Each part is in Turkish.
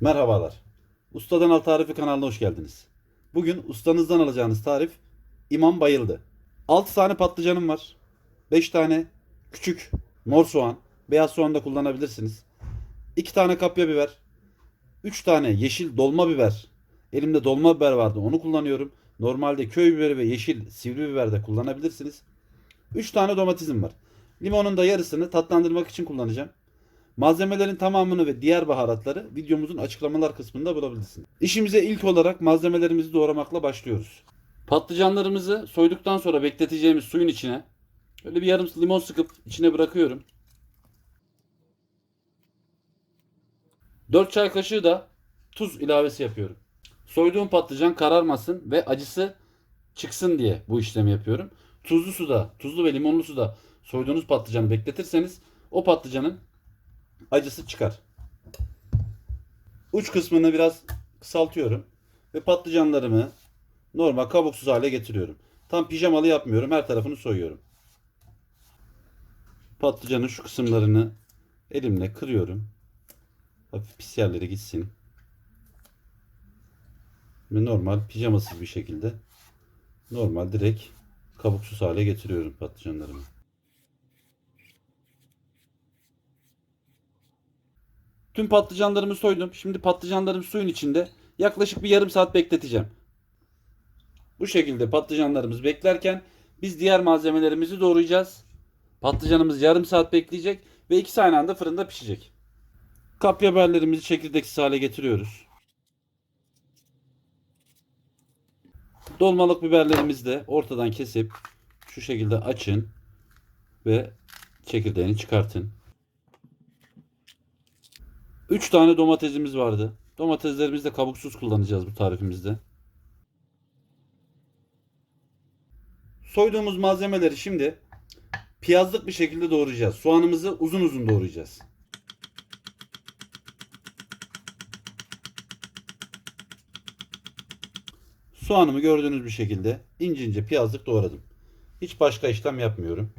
Merhabalar. Ustadan Al Tarifi kanalına hoş geldiniz. Bugün ustanızdan alacağınız tarif İmam Bayıldı. 6 tane patlıcanım var. 5 tane küçük mor soğan, beyaz soğan da kullanabilirsiniz. 2 tane kapya biber, 3 tane yeşil dolma biber. Elimde dolma biber vardı onu kullanıyorum. Normalde köy biberi ve yeşil sivri biber de kullanabilirsiniz. 3 tane domatesim var. Limonun da yarısını tatlandırmak için kullanacağım. Malzemelerin tamamını ve diğer baharatları videomuzun açıklamalar kısmında bulabilirsiniz. İşimize ilk olarak malzemelerimizi doğramakla başlıyoruz. Patlıcanlarımızı soyduktan sonra bekleteceğimiz suyun içine böyle bir yarım limon sıkıp içine bırakıyorum. 4 çay kaşığı da tuz ilavesi yapıyorum. Soyduğum patlıcan kararmasın ve acısı çıksın diye bu işlemi yapıyorum. Tuzlu suda, tuzlu ve limonlu suda soyduğunuz patlıcanı bekletirseniz o patlıcanın acısı çıkar. Uç kısmını biraz kısaltıyorum ve patlıcanlarımı normal kabuksuz hale getiriyorum. Tam pijamalı yapmıyorum. Her tarafını soyuyorum. Patlıcanın şu kısımlarını elimle kırıyorum. Hafif pis yerleri gitsin. Ve normal pijamasız bir şekilde normal direkt kabuksuz hale getiriyorum patlıcanlarımı. Tüm patlıcanlarımı soydum. Şimdi patlıcanlarım suyun içinde yaklaşık bir yarım saat bekleteceğim. Bu şekilde patlıcanlarımız beklerken biz diğer malzemelerimizi doğrayacağız. Patlıcanımız yarım saat bekleyecek ve ikisi aynı anda fırında pişecek. Kapya biberlerimizi çekirdeksiz hale getiriyoruz. Dolmalık biberlerimizi de ortadan kesip şu şekilde açın ve çekirdeğini çıkartın. 3 tane domatesimiz vardı. Domateslerimizi de kabuksuz kullanacağız bu tarifimizde. Soyduğumuz malzemeleri şimdi piyazlık bir şekilde doğrayacağız. Soğanımızı uzun uzun doğrayacağız. Soğanımı gördüğünüz bir şekilde ince ince piyazlık doğradım. Hiç başka işlem yapmıyorum.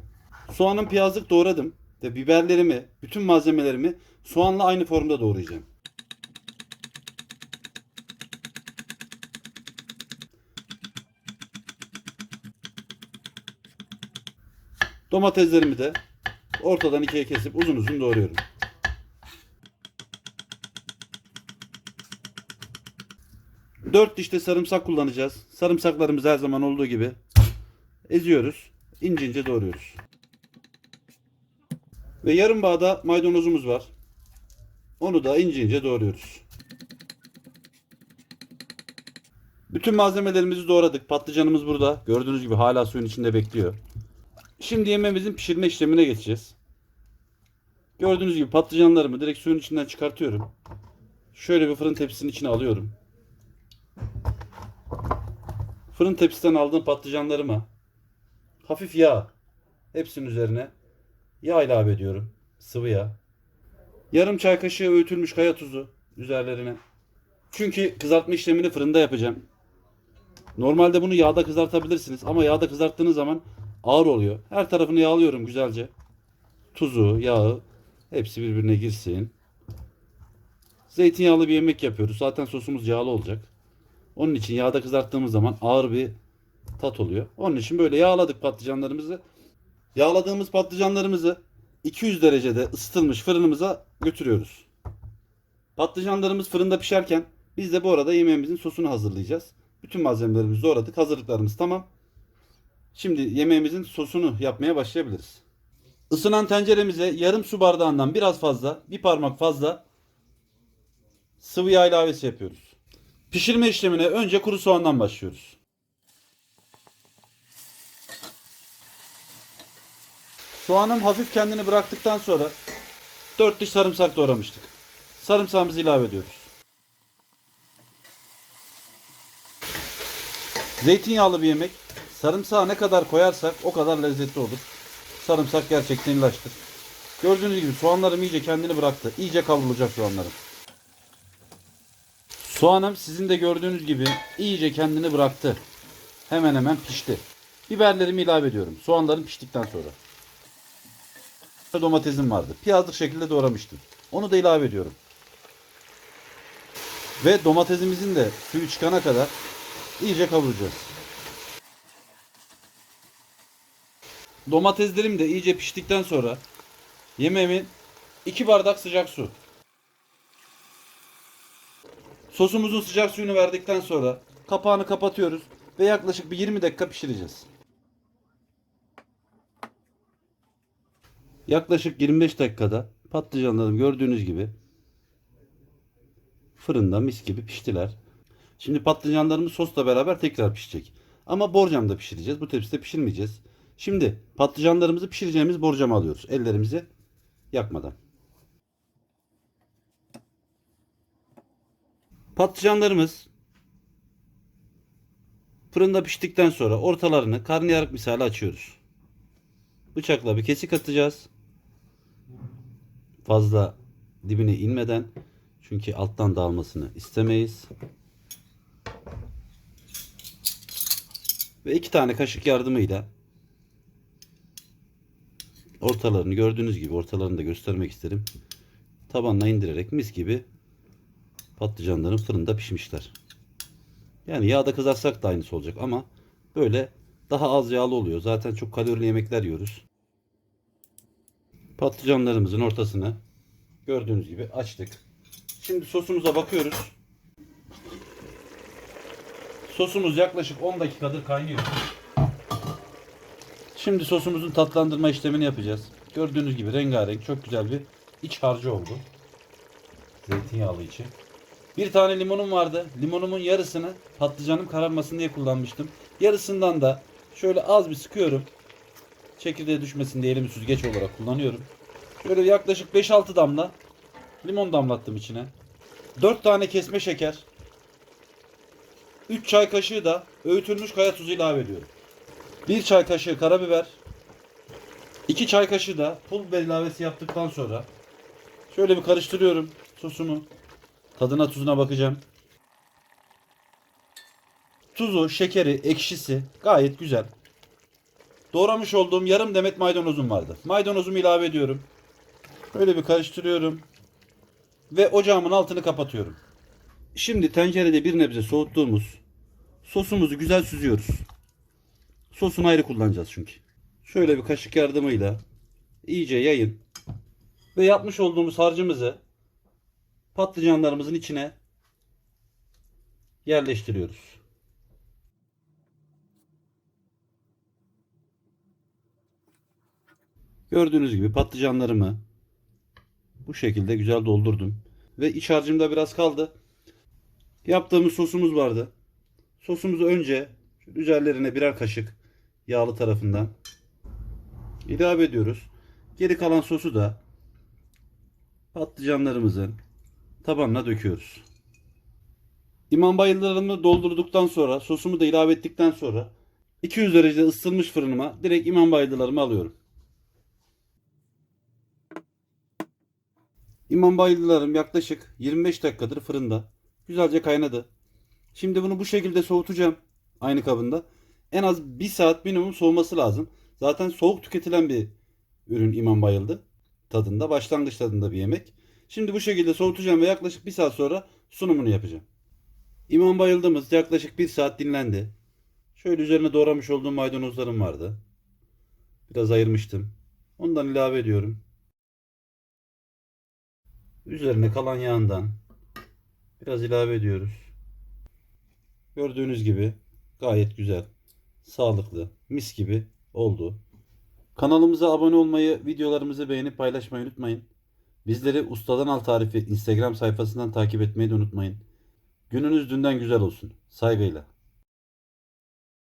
Soğanın piyazlık doğradım ve biberlerimi, bütün malzemelerimi soğanla aynı formda doğrayacağım. Domateslerimi de ortadan ikiye kesip uzun uzun doğruyorum. Dört diş de sarımsak kullanacağız. Sarımsaklarımızı her zaman olduğu gibi eziyoruz. ince ince doğruyoruz. Ve yarım bağda maydanozumuz var. Onu da ince ince doğruyoruz. Bütün malzemelerimizi doğradık. Patlıcanımız burada. Gördüğünüz gibi hala suyun içinde bekliyor. Şimdi yemeğimizin pişirme işlemine geçeceğiz. Gördüğünüz gibi patlıcanlarımı direkt suyun içinden çıkartıyorum. Şöyle bir fırın tepsisinin içine alıyorum. Fırın tepsisinden aldığım patlıcanlarıma hafif yağ hepsinin üzerine yağ ilave ediyorum. Sıvı yağ. Yarım çay kaşığı öğütülmüş kaya tuzu üzerlerine. Çünkü kızartma işlemini fırında yapacağım. Normalde bunu yağda kızartabilirsiniz ama yağda kızarttığınız zaman ağır oluyor. Her tarafını yağlıyorum güzelce. Tuzu, yağı hepsi birbirine girsin. Zeytinyağlı bir yemek yapıyoruz. Zaten sosumuz yağlı olacak. Onun için yağda kızarttığımız zaman ağır bir tat oluyor. Onun için böyle yağladık patlıcanlarımızı. Yağladığımız patlıcanlarımızı 200 derecede ısıtılmış fırınımıza götürüyoruz. Patlıcanlarımız fırında pişerken biz de bu arada yemeğimizin sosunu hazırlayacağız. Bütün malzemelerimizi doğradık. Hazırlıklarımız tamam. Şimdi yemeğimizin sosunu yapmaya başlayabiliriz. Isınan tenceremize yarım su bardağından biraz fazla, bir parmak fazla sıvı yağ ilavesi yapıyoruz. Pişirme işlemine önce kuru soğandan başlıyoruz. Soğanım hafif kendini bıraktıktan sonra 4 diş sarımsak doğramıştık. Sarımsağımızı ilave ediyoruz. Zeytinyağlı bir yemek. Sarımsağı ne kadar koyarsak o kadar lezzetli olur. Sarımsak gerçekten ilaçtır. Gördüğünüz gibi soğanlarım iyice kendini bıraktı. İyice kavrulacak soğanlarım. Soğanım sizin de gördüğünüz gibi iyice kendini bıraktı. Hemen hemen pişti. Biberlerimi ilave ediyorum. Soğanlarım piştikten sonra. Domatesim vardı. Piyazlık şekilde doğramıştım. Onu da ilave ediyorum. Ve domatesimizin de suyu çıkana kadar iyice kavuracağız. Domateslerim de iyice piştikten sonra yemeğimin 2 bardak sıcak su. Sosumuzun sıcak suyunu verdikten sonra kapağını kapatıyoruz ve yaklaşık bir 20 dakika pişireceğiz. Yaklaşık 25 dakikada patlıcanlarım gördüğünüz gibi fırında mis gibi piştiler. Şimdi patlıcanlarımız sosla beraber tekrar pişecek. Ama borcamda pişireceğiz. Bu tepside pişirmeyeceğiz. Şimdi patlıcanlarımızı pişireceğimiz borcama alıyoruz. Ellerimizi yakmadan. Patlıcanlarımız fırında piştikten sonra ortalarını karnıyarık misali açıyoruz. Bıçakla bir kesik atacağız. Fazla dibine inmeden çünkü alttan dağılmasını istemeyiz. Ve iki tane kaşık yardımıyla ortalarını gördüğünüz gibi ortalarını da göstermek isterim. Tabanına indirerek mis gibi patlıcanların fırında pişmişler. Yani yağda kızarsak da aynısı olacak ama böyle daha az yağlı oluyor. Zaten çok kalorili yemekler yiyoruz. Patlıcanlarımızın ortasını gördüğünüz gibi açtık. Şimdi sosumuza bakıyoruz. Sosumuz yaklaşık 10 dakikadır kaynıyor. Şimdi sosumuzun tatlandırma işlemini yapacağız. Gördüğünüz gibi rengarenk çok güzel bir iç harcı oldu. Zeytinyağlı içi. Bir tane limonum vardı. Limonumun yarısını patlıcanım kararmasın diye kullanmıştım. Yarısından da şöyle az bir sıkıyorum. Çekirdeğe düşmesin diye elimi süzgeç olarak kullanıyorum. Şöyle yaklaşık 5-6 damla limon damlattım içine. 4 tane kesme şeker. 3 çay kaşığı da öğütülmüş kaya tuzu ilave ediyorum. 1 çay kaşığı karabiber. 2 çay kaşığı da pul biber ilavesi yaptıktan sonra şöyle bir karıştırıyorum sosumu. Tadına tuzuna bakacağım. Tuzu, şekeri, ekşisi gayet güzel. Doğramış olduğum yarım demet maydanozum vardı. Maydanozumu ilave ediyorum. Böyle bir karıştırıyorum. Ve ocağımın altını kapatıyorum. Şimdi tencerede bir nebze soğuttuğumuz sosumuzu güzel süzüyoruz. Sosunu ayrı kullanacağız çünkü. Şöyle bir kaşık yardımıyla iyice yayın. Ve yapmış olduğumuz harcımızı patlıcanlarımızın içine yerleştiriyoruz. Gördüğünüz gibi patlıcanlarımı bu şekilde güzel doldurdum. Ve iç harcımda biraz kaldı. Yaptığımız sosumuz vardı. Sosumuzu önce üzerlerine birer kaşık yağlı tarafından ilave ediyoruz. Geri kalan sosu da patlıcanlarımızın tabanına döküyoruz. İmam bayıllarımı doldurduktan sonra sosumu da ilave ettikten sonra 200 derecede ısıtılmış fırınıma direkt imam bayıldılarımı alıyorum. İmam bayıldılarım yaklaşık 25 dakikadır fırında. Güzelce kaynadı. Şimdi bunu bu şekilde soğutacağım. Aynı kabında. En az 1 saat minimum soğuması lazım. Zaten soğuk tüketilen bir ürün imam bayıldı. Tadında başlangıç tadında bir yemek. Şimdi bu şekilde soğutacağım ve yaklaşık 1 saat sonra sunumunu yapacağım. İmam bayıldığımız yaklaşık 1 saat dinlendi. Şöyle üzerine doğramış olduğum maydanozlarım vardı. Biraz ayırmıştım. Ondan ilave ediyorum. Üzerine kalan yağından biraz ilave ediyoruz. Gördüğünüz gibi gayet güzel, sağlıklı, mis gibi oldu. Kanalımıza abone olmayı, videolarımızı beğenip paylaşmayı unutmayın. Bizleri Ustadan Al Tarifi Instagram sayfasından takip etmeyi de unutmayın. Gününüz dünden güzel olsun. Saygıyla.